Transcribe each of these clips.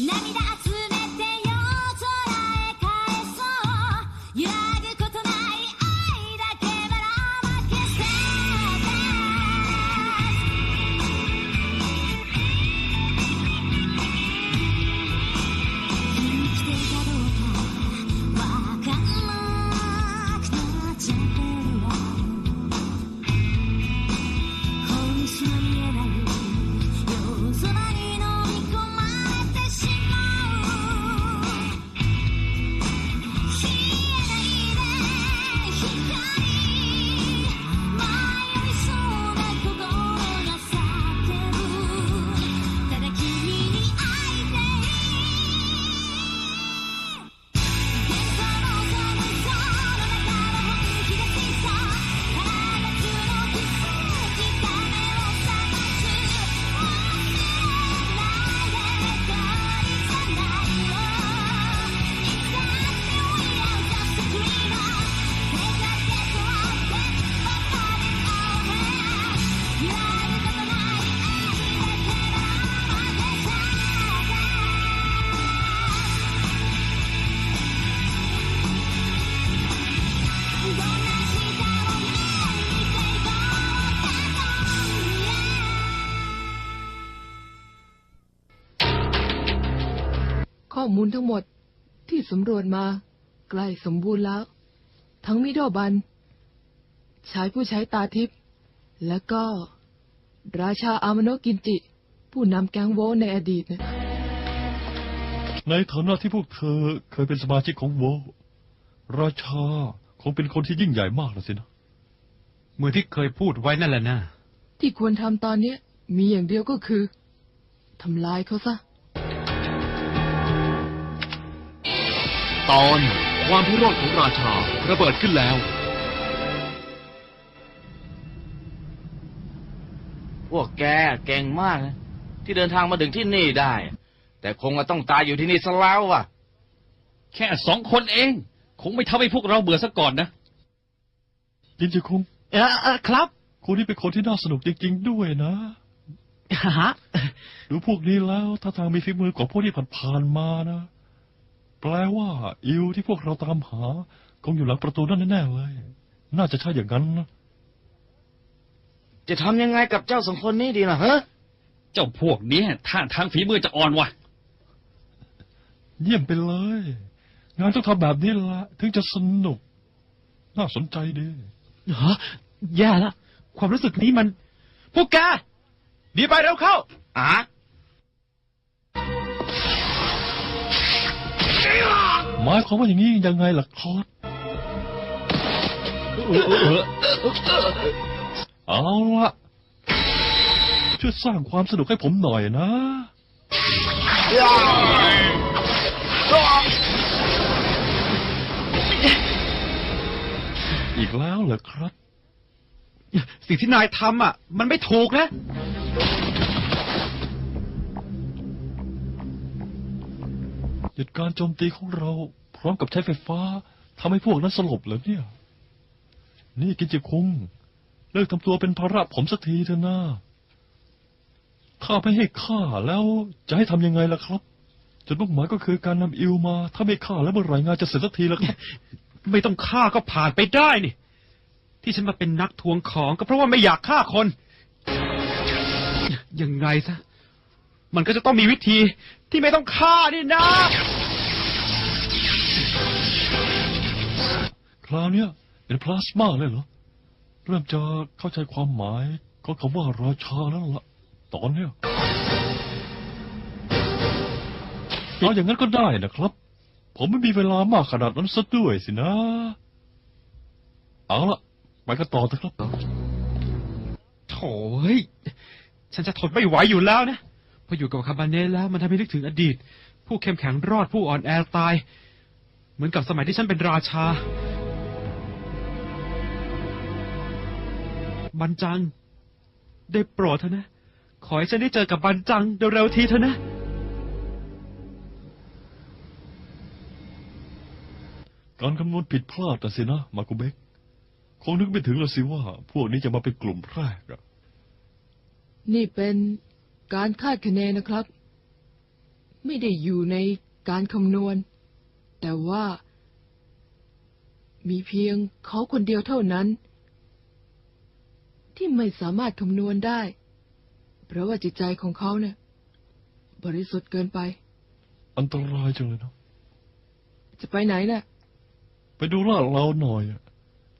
Navidad. ข้อมูลทั้งหมดที่สำรวจมาใกล้สมบูรณ์แล้ว ทั้งมิโดบัน ชายผู้ใช้ตาทิพย์และก็ ราชาอามโนะกินจิ ผู้นำแก๊งโวในอดีตนะในฐานะที่พวกเธอเคยเป็นสมาชิกของโวราชาคงเป็นคนที่ยิ่งใหญ่มากแล้วสินะ เหมือนที่เคยพูดไว้นั่นแหละนะ ที่ควรทำตอนเนี้ยมีอย่างเดียวก็คือทำลายเขาซะ ตอน ความพิโรธของราชาระเบิดขึ้นแล้ว พวกแกเก่งมากนะที่เดินทางมาถึงที่นี่ได้ แต่คงจะต้องตายอยู่ที่นี่ซะแล้วอะ แค่สองคนเอง คงไม่ทำให้พวกเราเบื่อซะก่อนนะยินจิคุงเออเออครับคุณนี่เป็นคนที่น่าสนุกจริง ๆ ด้วยนะ ฮะดูพวกนี้แล้วถ้าทางมีฝีมือกว่าพวกที่ผ่านๆมานะ แปลว่า อิวที่พวกเราตามหา คงอยู่หลังประตูนั่นแน่ๆเลย น่าจะใช่อย่างนั้นนะจะทำยังไงกับเจ้าสองคนนี้ดีล่ะฮะเจ้าพวกเนี้ยท่าทางฝีมือจะอ่อนว่ะเยี่ยมไปเลย งานต้องทำแบบนี้ละถึงจะสนุก น่าสนใจดีฮะแย่ละ ความรู้สึกนี้มัน พวกแกหนีไปเร็วเข้าอะ หมายความว่าอย่างนี้ยังไงล่ะคอสเอาละช่วยสร้างความสนุกให้ผมหน่อยนะ อีกแล้วเหรอครับ สิ่งที่นายทำอะ มันไม่ถูกนะ หยุดการโจมตีของเรา พร้อมกับใช้ไฟฟ้าทำให้พวกนั้นสลบเหรอเนี่ย นี่กินจิคุงเลิกทำตัวเป็นภาระผมสักทีเถอะนะถ้าไม่ให้ฆ่าแล้วจะให้ทำยังไงล่ะครับจุดมุ่งหมายก็คือการนำอิวมา ถ้าไม่ฆ่าแล้วเมื่อไหร่งานจะเสร็จสักทีล่ะครับ ไม่ต้องฆ่าก็ผ่านไปได้นี่ ที่ฉันมาเป็นนักทวงของก็เพราะว่าไม่อยากฆ่าคน ยังไงซะ มันก็จะต้องมีวิธีที่ไม่ต้องฆ่านี่นะ คราวเนี้ยเป็นพลาสมาเลยเหรอ เริ่มจะเข้าใจความหมายของคำว่าราชาแล้วล่ะ ตอนเนี้ยเอาอย่างนั้นก็ได้นะครับ ผมไม่มีเวลามากขนาดนั้นซะด้วยสินะ เอาละไปกันต่อเถอะครับ โถ่เฮ้ย ฉันจะทนไม่ไหวอยู่แล้วนะ พออยู่กับคาบาเน่แล้วมันทำให้นึกถึงอดีต ผู้เข้มแข็งรอดผู้อ่อนแอตาย เหมือนกับสมัยที่ฉันเป็นราชา บันจัง ได้โปรดเถอะนะ ขอให้ฉันได้เจอกับบันจังเร็วๆทีเถอะนะ การคำนวณผิดพลาดนะสินะ มากุเบกคงนึกไม่ถึงละสิว่า พวกนี้จะมาเป็นกลุ่มแรกอะนี่เป็น การคาดคะเนนะครับ ไม่ได้อยู่ในการคำนวณ แต่ว่า มีเพียงเขาคนเดียวเท่านั้น ที่ไม่สามารถคำนวณได้ เพราะว่าจิตใจของเขาเนี่ย บริสุทธิ์เกินไป อันตรายจังเลยเนาะจะไปไหนน่ะ ไปดูลาดเราหน่อยอะ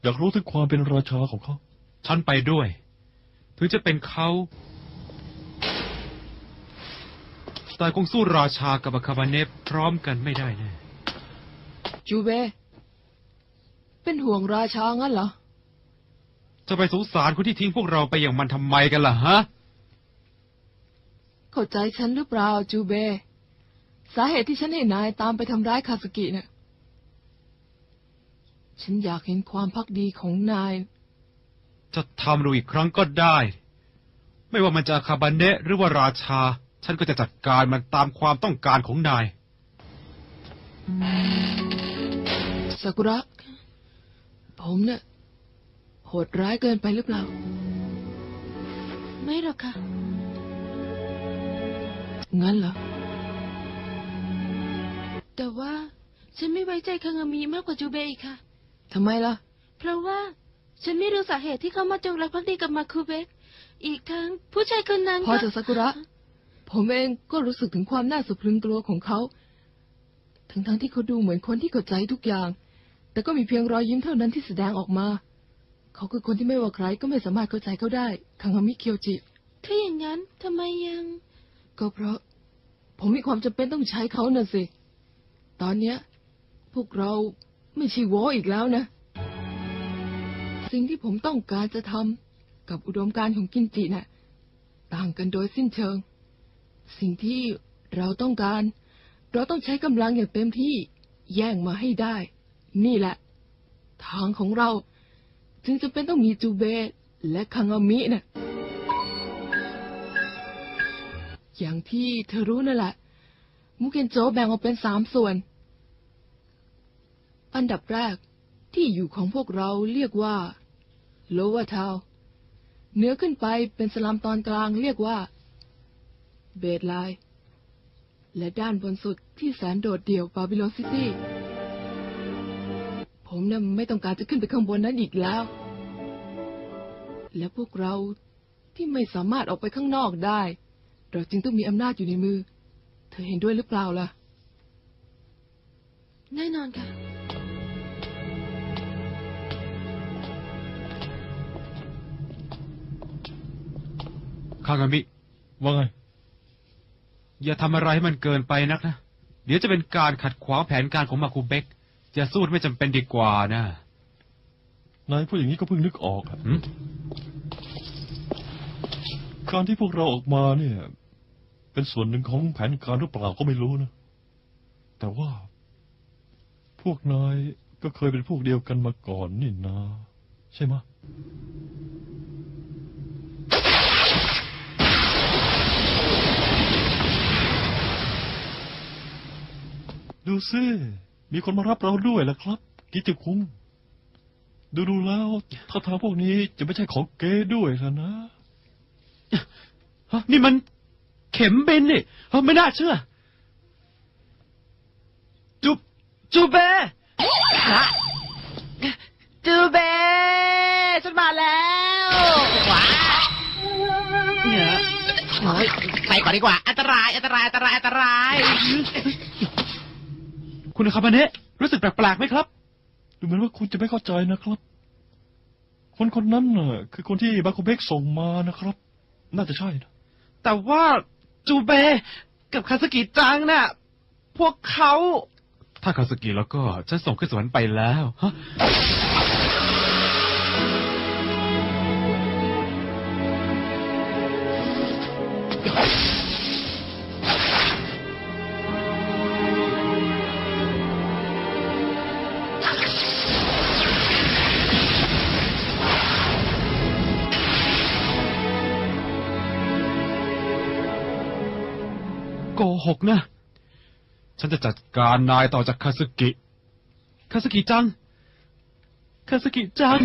อยากรู้ถึงความเป็นราชาของเขา ฉันไปด้วย ถึงจะเป็นเขา แต่คงสู้ราชากับอาคาบาเนฟพร้อมกันไม่ได้แน่จูเบ เป็นห่วงราชางั้นเหรอ จะไปสงสารคนที่ทิ้งพวกเราไปอย่างมันทำไมกันล่ะฮะ เข้าใจฉันหรือเปล่าจูเบ สาเหตุที่ฉันให้นายตามไปทำร้ายคาสกิเนี่ยฉันอยากเห็นความพักดีของนาย จะทำดูอีกครั้งก็ได้ ไม่ว่ามันจะอาคาบาเนะหรือว่าราชา ฉันก็จะจัดการมันตามความต้องการของนายซากุระ ผมเนี่ยโหดร้ายเกินไปหรือเปล่า ไม่หรอกค่ะ งั้นเหรอ แต่ว่าฉันไม่ไว้ใจคังามีมากกว่าจูเบอีกค่ะ ทำไมล่ะ เพราะว่าฉันไม่รู้สาเหตุที่เขามาจงรักภักดีกับมาคูเบก อีกทั้งผู้ชายคนนั้นพอก็จะซากุระ ผมเองก็รู้สึกถึงความน่าสะพรึงกลัวของเขา ทั้งๆที่เขาดูเหมือนคนที่เข้าใจทุกอย่าง แต่ก็มีเพียงรอยยิ้มเท่านั้นที่แสดงออกมา เขาคือคนที่ไม่ว่าใครก็ไม่สามารถเข้าใจเขาได้คังฮามิเคียวจิ ถ้าอย่างนั้นทำไมยัง ก็เพราะ ผมมีความจำเป็นต้องใช้เขาน่ะสิ ตอนเนี้ย พวกเราไม่ใช่โวอีกแล้วนะ สิ่งที่ผมต้องการจะทำกับอุดมการณ์ของกินจิน่ะ ต่างกันโดยสิ้นเชิง สิ่งที่เราต้องการ เราต้องใช้กำลังอย่างเต็มที่แย่งมาให้ได้ นี่แหละ ทางของเรา จึงจะเป็นต้องมีจูเบและคังอามิน่ะอย่างที่เธอรู้นั่นแหละ มุกเกนโจแบ่งออกเป็นสามส่วน อันดับแรกที่อยู่ของพวกเราเรียกว่า โลว e r ทาวเหนือขึ้นไปเป็นสลัมตอนกลางเรียกว่า เบดไลและด้านบนสุดที่แสนโดดเดี่ยวบาบิโลนซิตี้ ผมน่ะไม่ต้องการจะขึ้นไปข้างบนนั้นอีกแล้ว และพวกเราที่ไม่สามารถออกไปข้างนอกได้ เราจึงต้องมีอำนาจอยู่ในมือ เธอเห็นด้วยหรือเปล่าล่ะ แน่นอนค่ะ คางามิว่าไง อย่าทำอะไรให้มันเกินไปนักนะ เดี๋ยวจะเป็นการขัดขวางแผนการของมาคูเบกอย่าสู้ไม่จำเป็นดีกว่านะนายพูดอย่างนี้ก็เพิ่งนึกออกอะหืมการที่พวกเราออกมาเนี่ย เป็นส่วนหนึ่งของแผนการหรือเปล่าก็ไม่รู้นะ แต่ว่า พวกนายก็เคยเป็นพวกเดียวกันมาก่อนนี่นาใช่ไหมะ ดูซิมีคนมารับเราด้วยแล้วครับ กิติคุงดูดูๆแล้วถ้าทางพวกนี้จะไม่ใช่ของเก๊ด้วยแล้วนะฮะนี่มันเข็มบินนี่เฮ้ยไม่น่าเชื่อ จูจูเบจูเบฉันมาแล้วว้าเนี่ยโอ้ยไปก่อนดีกว่า อันตราย อันตราย อันตราย อันตราย คุณคาบาเนะรู้สึกแปลกๆไหมครับ ดูเหมือนว่าคุณจะไม่เข้าใจนะครับ คนคนนั้นน่ะคือคนที่บาคูเบกส่งมานะครับ น่าจะใช่นะแต่ว่าจูเบกับคาสกิจังน่ะ พวกเขาถ้าคาสกิแล้วก็ฉันส่งขึ้นสวรรค์ไปแล้วฮะ โกหกนะ ฉันจะจัดการนายต่อจากคาสกิ คาสกิจัง คาสกิจัง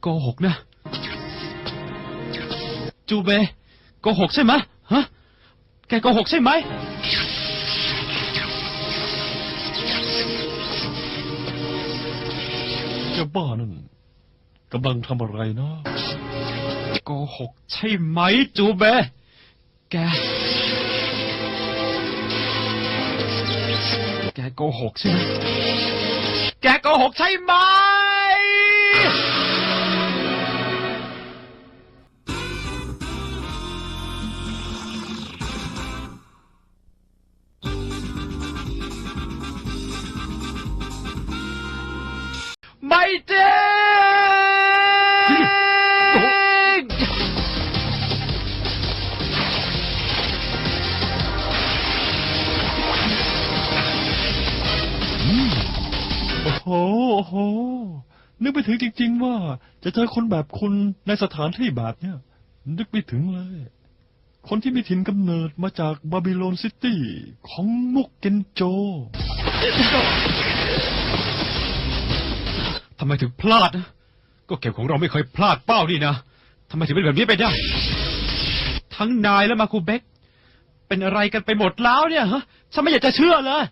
โกหกนะ จูเบ โกหกใช่ไหมะฮะ แกโกหกใช่ไหม เจ้าบ้านั่นกำลังทำอะไรนะ โกหกใช่ไหม จูเบ แกแกโกหกใช่ไหม โอ้โห นึกไม่ถึงจริง ๆ ว่า จะเจอคนแบบคุณในสถานที่แบบเนี้ย นึกไม่ถึงเลย คนที่มีถิ่นกำเนิดมาจากบาบิโลนซิตี้ของมุกเกนโจ ทำไมถึงพลาดนะก็เข็มของเราไม่เคยพลาดเป้านี่นะทำไมถึงเป็นแบบนี้ไปได้ ทั้งนายและมาคูเบกเป็นอะไรกันไปหมดแล้วเนี่ยฮะฉันไม่อยากจะเชื่อเลย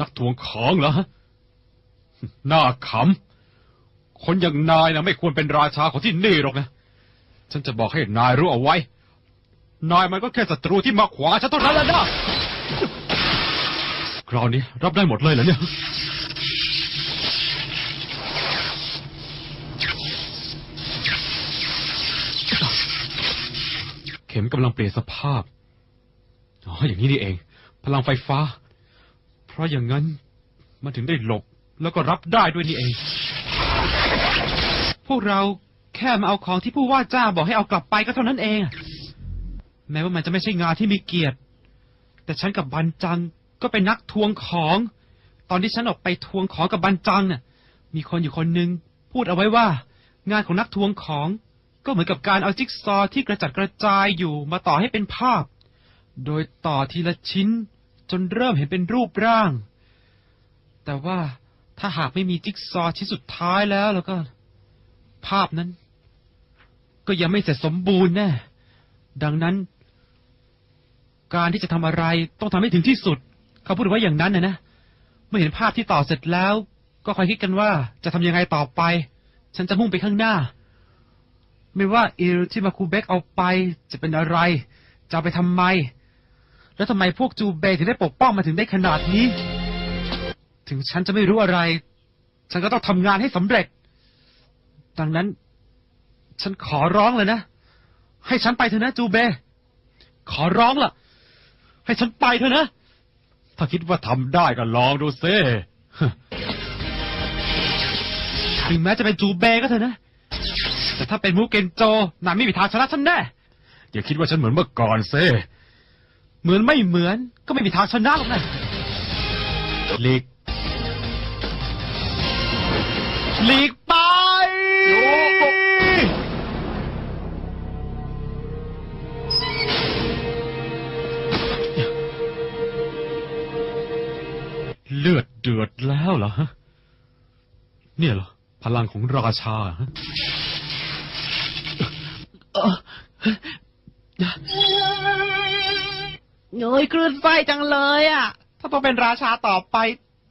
นักทวงของเหรอฮะ น่าขำ คนอย่างนายนะไม่ควรเป็นราชาของที่นี่หรอกนะ ฉันจะบอกให้นายรู้เอาไว้ นายมันก็แค่ศัตรูที่มาขวางฉันเท่านั้นแหละนะคราวนี้รับได้หมดเลยเหรอเนี่ย เข็มกำลังเปลี่ยนสภาพ อ๋อ อย่างนี้นี่เอง พลังไฟฟ้า เพราะอย่างนั้นมันถึงได้หลบ แล้วก็รับได้ด้วยนี่เอง พวกเราแค่มาเอาของที่ผู้ว่าจ้างบอกให้เอากลับไปก็เท่านั้นเอง แม้ว่ามันจะไม่ใช่งานที่มีเกียรติ แต่ฉันกับบันจังก็เป็นนักทวงของ ตอนที่ฉันออกไปทวงของกับบันจังน่ะ มีคนอยู่คนหนึ่งพูดเอาไว้ว่า งานของนักทวงของก็เหมือนกับการเอาจิ๊กซอที่กระจัดกระจายอยู่มาต่อให้เป็นภาพ โดยต่อทีละชิ้นจนเริ่มเห็นเป็นรูปร่าง แต่ว่า ถ้าหากไม่มีจิ๊กซอว์ชิ้นสุดท้ายแล้วแล้วก็ ภาพนั้น ก็ยังไม่เสร็จสมบูรณ์แน่ดังนั้น การที่จะทำอะไรต้องทำให้ถึงที่สุด เขาพูดไว้อย่างนั้นนะนะเมื่อเห็นภาพที่ต่อเสร็จแล้ว ก็คอยคิดกันว่าจะทำยังไงต่อไป ฉันจะมุ่งไปข้างหน้า ไม่ว่าอิลที่มาคูเบกเอาไป จะเป็นอะไร จะเอาไปทำไม แล้วทำไมพวกจูเบถึงได้ปกป้องมาถึงได้ขนาดนี้ ถึงฉันจะไม่รู้อะไร ฉันก็ต้องทำงานให้สำเร็จ ดังนั้น ฉันขอร้องเลยนะ ให้ฉันไปเถอะนะจูเบ ขอร้องล่ะ ให้ฉันไปเถอะนะ ถ้าคิดว่าทำได้ก็ลองดูซิถึงแม้จะเป็นจูเบก็เถอะนะ แต่ถ้าเป็นมูเกนโจนายไม่มีทางชนะฉันแน่ อย่าคิดว่าฉันเหมือนเมื่อก่อนเซ่เหมือนไม่เหมือนก็ไม่มีทางชนะหรอกนะลีก หลีกไปเลือดเดือดแล้วเหรอฮะเนี่ยเหรอ พลังของราชาฮะเงยคลื่นไฟจังเลยอะ ถ้าต้องเป็นราชาต่อไป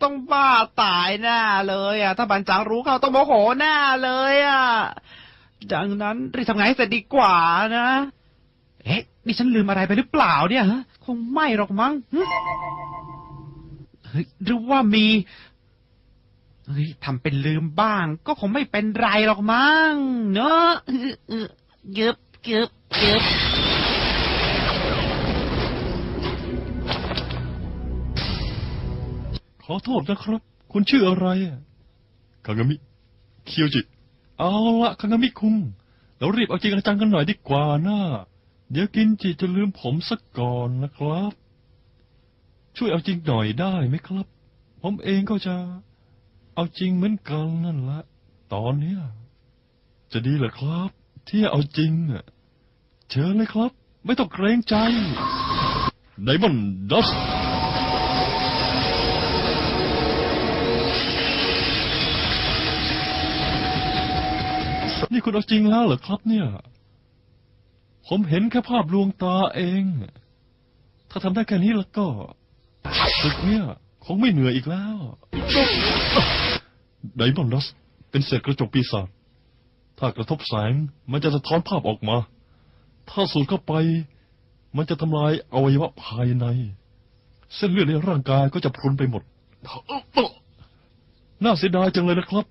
ต้องบ้าตายแน่เลยอะ ถ้าบันจังรู้เขาต้องโมโหแน่เลยอะ ดังนั้นรีบทำงานให้เสร็จดีกว่านะ เอ๊ะนี่ฉันลืมอะไรไปหรือเปล่าเนี่ยฮะ คงไม่หรอกมั้งหึเฮ้ยหรือว่ามี เฮ้ยทำเป็นลืมบ้าง ก็คงไม่เป็นไรหรอกมั้ง เนอะเออเออเยึบเยึบเยึบ อโทษนะครับ คุณชื่ออะไรอะคางามิเคียวจิ เอาละคางามิคุงเรารีบเอาจริงเอาจังกันหน่อยดีกว่านะเดี๋ยวกินจิจะลืมผมสักก่อนนะครับ ช่วยเอาจริงหน่อยได้ไหมครับ ผมเองก็จะ เอาจริงเหมือนกันนั่นแหละตอนเนี้ยจะดีเหรอครับ ที่เอาจริงอะเชิญเลยครับ ไม่ต้องเกรงใจไดมอนดัส นี่คุณเอาจริงแล้วเหรอครับ เนี่ย ผมเห็นแค่ภาพลวงตาเอง ถ้าทำได้แค่นี้แล้วก็ศึกเนี่ย คงไม่เหนื่อยอีกแล้วไดมอนดัสเป็นเศษกระจกปีศาจถ้ากระทบแสงมันจะสะท้อนภาพออกมา ถ้าสูดเข้าไป มันจะทำลายอวัยวะภายใน เส้นเลือดในร่างกายก็จะพรุนไปหมด น่าเสียดายจังเลยนะครับ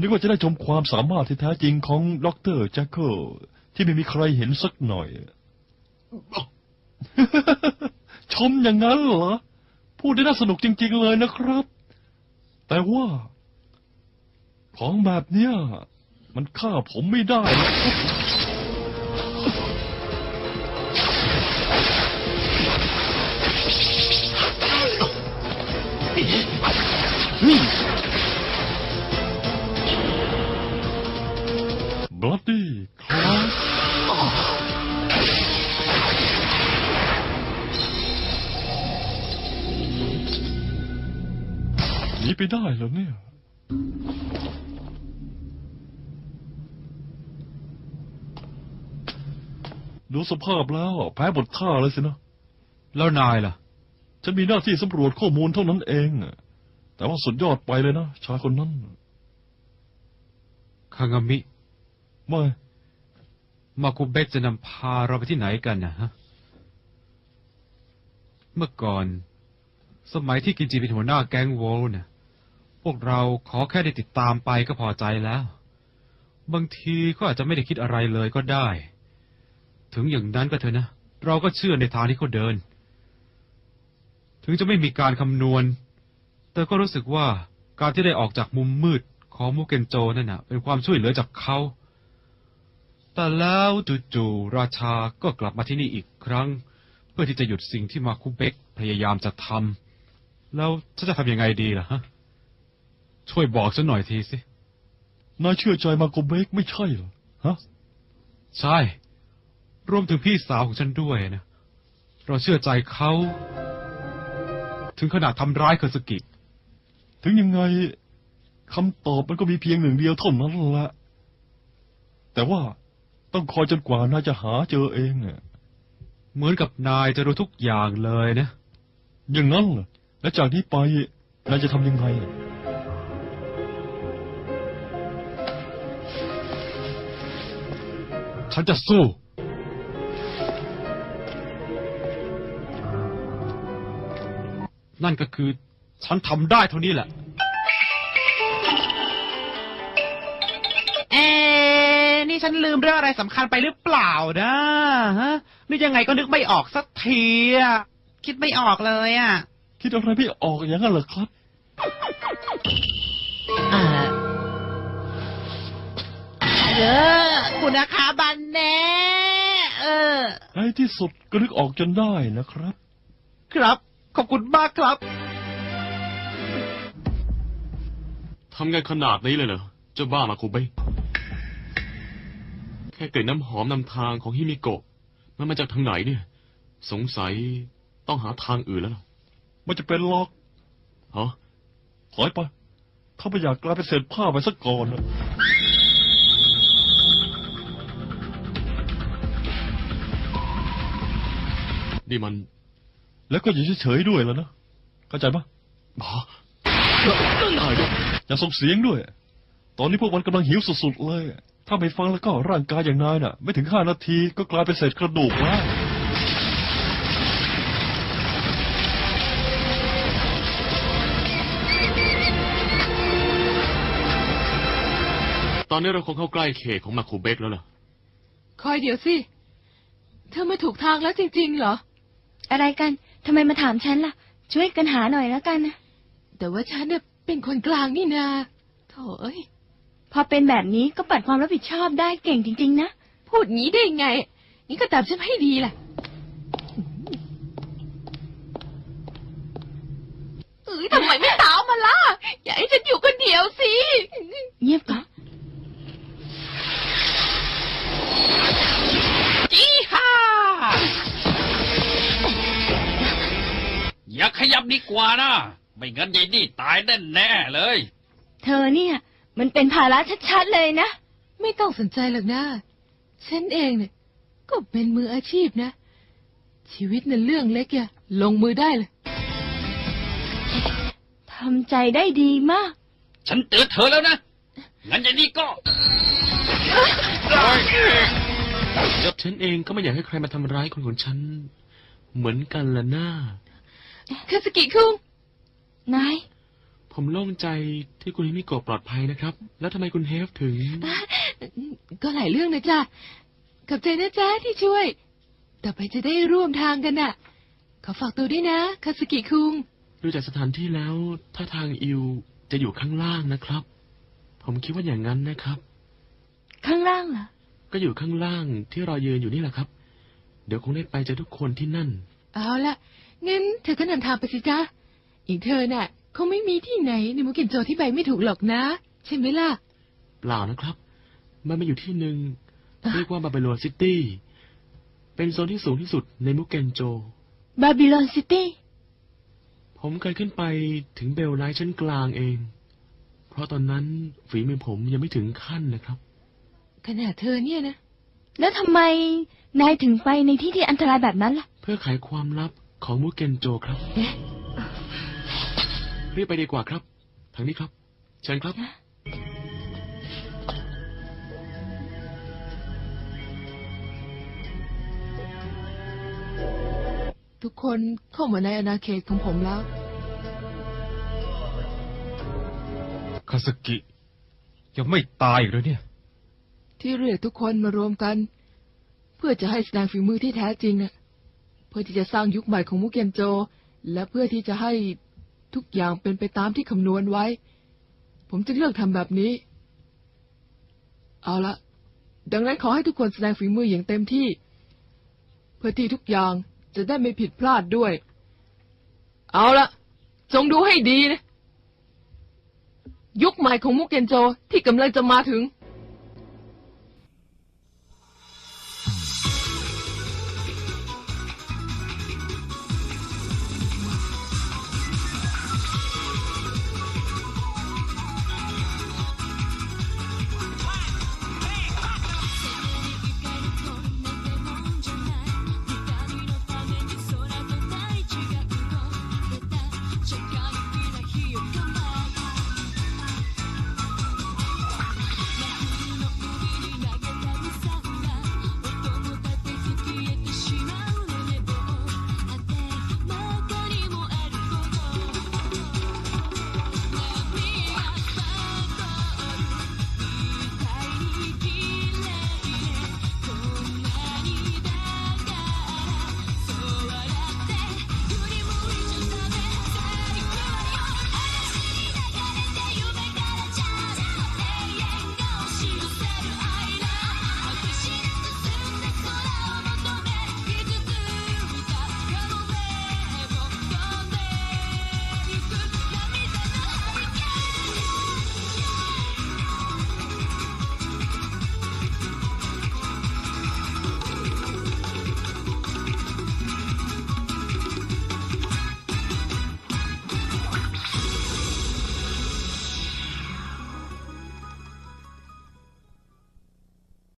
นึกว่าจะได้ชมความสามารถที่แท้จริงของด็อกเตอร์แจ็คเกิลที่ไม่มีใครเห็นสักหน่อย ชมอย่างนั้นเหรอ พูดได้น่าสนุกจริง ๆ เลยนะครับ แต่ว่า ของแบบเนี้ย มันฆ่าผมไม่ได้นะครับบ ลัดดี้ครับหนีไปได้เหรอเนี่ยดูสภาพแล้วแพ้บทท่าเลยสินะ แล้วนายล่ะ ฉันมีหน้าที่สำรวจข้อมูลเท่านั้นเอง แต่ว่าสุดยอดไปเลยนะชายคนนั้น คางามิ ไม่มาคุเบกจะนำพาเราไปที่ไหนกันนะฮะ เมื่อก่อน สมัยที่กินจีเป็นหัวหน้าแก๊งโวลเนี่ยพวกเราขอแค่ได้ติดตามไปก็พอใจแล้ว บางทีก็อาจจะไม่ได้คิดอะไรเลยก็ได้ ถึงอย่างนั้นก็เถอะนะ เราก็เชื่อในทางที่เขาเดิน ถึงจะไม่มีการคำนวณ แต่ก็รู้สึกว่าการที่ได้ออกจากมุมมืดของมูเกนโจนั่นน่ะเป็นความช่วยเหลือจากเขา แต่แล้วจู่ๆราชาก็กลับมาที่นี่อีกครั้ง เพื่อที่จะหยุดสิ่งที่มาคุเบกพยายามจะทำแล้วฉันจะทำยังไงดีล่ะฮะ ช่วยบอกฉันหน่อยทีสิ นายเชื่อใจมาโกเบกไม่ใช่เหรอฮะ ใช่ รวมถึงพี่สาวของฉันด้วยนะ เราเชื่อใจเขา ถึงขนาดทำร้ายเคอร์สกิ ถึงยังไงคำตอบมันก็มีเพียงหนึ่งเดียวเท่านั้นแหละแต่ว่า ต้องคอยจนกว่านายจะหาเจอเองอะเหมือนกับนายจะรู้ทุกอย่างเลยนะ อย่างนั้นเหรอแล้วจากนี้ไปนายจะทำยังไงอะฉันจะสู้ นั่นก็คือฉันทำได้เท่านี้แหละ เอ๊ะ นี่ฉันลืมเรื่องอะไรสำคัญไปหรือเปล่านะฮะหรือยังไงก็นึกไม่ออกสักทีอะคิดไม่ออกเลยอะคิดอะไรไม่ออกอย่างนั้นเหรอครับ อ่าเออคุณอาคาบันแน่เออ ในที่สุดก็นึกออกจนได้นะครับ ครับ ขอบคุณมากครับ ทำกันขนาดนี้เลยเหรอเจ้าบ้ามาคุเบะ แค่กลิ่นน้ำหอมนำทางของฮิมิโกะมันมาจากทางไหนเนี่ย สงสัยต้องหาทางอื่นแล้วล่ะมันจะเป็นล็อกฮะถอยไป ถ้าไม่อยากกลายเป็นเศษผ้าไปสักก่อนนะนี่มัน แล้วก็อย่าเฉยๆด้วยแล้วนะ เข้าใจปะบอนั่นนายเนี่ยอย่าส่งเสียงด้วย ตอนนี้พวกมันกำลังหิวสุดๆเลย ถ้าไม่ฟังแล้วก็ร่างกายอย่างนายน่ะ ไม่ถึงห้านาทีก็กลายเป็นเศษกระดูกแล้วตอนนี้เราคงเข้าใกล้เขตของมาคุเบกแล้วล่ะ คอยเดี๋ยวสิ เธอมาถูกทางแล้วจริง ๆ เหรอ อะไรกันทำไมมาถามฉันล่ะ ช่วยกันหาหน่อยแล้วกันนะ แต่ว่าฉันเนี่ยเป็นคนกลางนี่นาโถเอ้ย พอเป็นแบบนี้ก็ปัดความรับผิดชอบได้เก่งจริง ๆ นะ พูดงี้ได้ไง นี่ก็ตามฉันให้ดีล่ะ เอ้ยทำไมไม่ตามมาล่ะ อย่าให้ฉันอยู่คนเดียวสิ เงียบก่อนจีฮ่าอย่าขยับดีกว่านะ ไม่งั้นยายนี่ตายแน่แน่ๆเลย เธอเนี่ย มันเป็นภาระชัดๆเลยนะ ไม่ต้องสนใจหรอกนะฉันเองเนี่ย ก็เป็นมืออาชีพนะ ชีวิตนั่นเรื่องเล็กอะลงมือได้เลยทำใจได้ดีมาก ฉันเตือนเธอแล้วนะ งั้นอย่างนี้ก็ฉันเองก็ไม่อยากให้ใครมาทำร้ายคนของฉัน เหมือนกันละหน้า คาสกิคุงนาย ผมโล่งใจที่คุณฮิมิโกะปลอดภัยนะครับ แล้วทำไมคุณเฮฟถึง ก็หลายเรื่องนะจ๊ะขอบใจนะจ๊ะที่ช่วย ต่อไปจะได้ร่วมทางกันน่ะ ขอฝากตัวด้วยนะ คาสกิคุง ดูจากสถานที่แล้วถ้าทางอิวจะอยู่ข้างล่างนะครับ ผมคิดว่าอย่างนั้นนะครับ ข้างล่างเหรอ ก็อยู่ข้างล่างที่เรายืนอยู่นี่แหละครับ เดี๋ยวคงได้ไปเจอทุกคนที่นั่น เอาละงั้นเธอก็นำทางไปสิจ๊ะอีกเธอน่ะคงไม่มีที่ไหนในมุกินโจที่ไปไม่ถูกหรอกนะ ใช่ไหมล่ะ เปล่านะครับ มันมาอยู่ที่หนึ่งเรียกว่าบา b บ l ล n ซิตี้ เป็นโซนที่สูงที่สุดในมุกเกนโจ บาบิลอนซิตี้ ผมเคยขึ้นไปถึงเบลไลท์ชั้นกลางเอง เพราะตอนนั้นฝีมือผมยังไม่ถึงขั้นนะครับ ขนาดเธอเนี่ยนะ แล้วทำไมนายถึงไปในที่ที่อันตรายแบบนั้นล่ะ เพื่อไขความลับของมุกเกนโจครับ เอ๊ะ รีบไปดีกว่าครับ ทางนี้ครับ เชิญครับ ทุกคนเข้ามาในอาณาเขตของผมแล้ว คาสกิ ยังไม่ตายอีกเลยเนี่ย ที่เรียกทุกคนมารวมกัน เพื่อจะให้แสดงฝีมือที่แท้จริงน่ะเพื่อที่จะสร้างยุคใหม่ของมุกเกนโจ และเพื่อที่จะให้ ทุกอย่างเป็นไปตามที่คำนวณไว้ ผมจึงเลือกทำแบบนี้ เอาละดังนั้นขอให้ทุกคนแสดงฝีมืออย่างเต็มที่ เพื่อที่ทุกอย่างจะได้ไม่ผิดพลาดด้วย เอาละจงดูให้ดีนะ ยุคใหม่ของมุกเกนโจที่กำลังจะมาถึง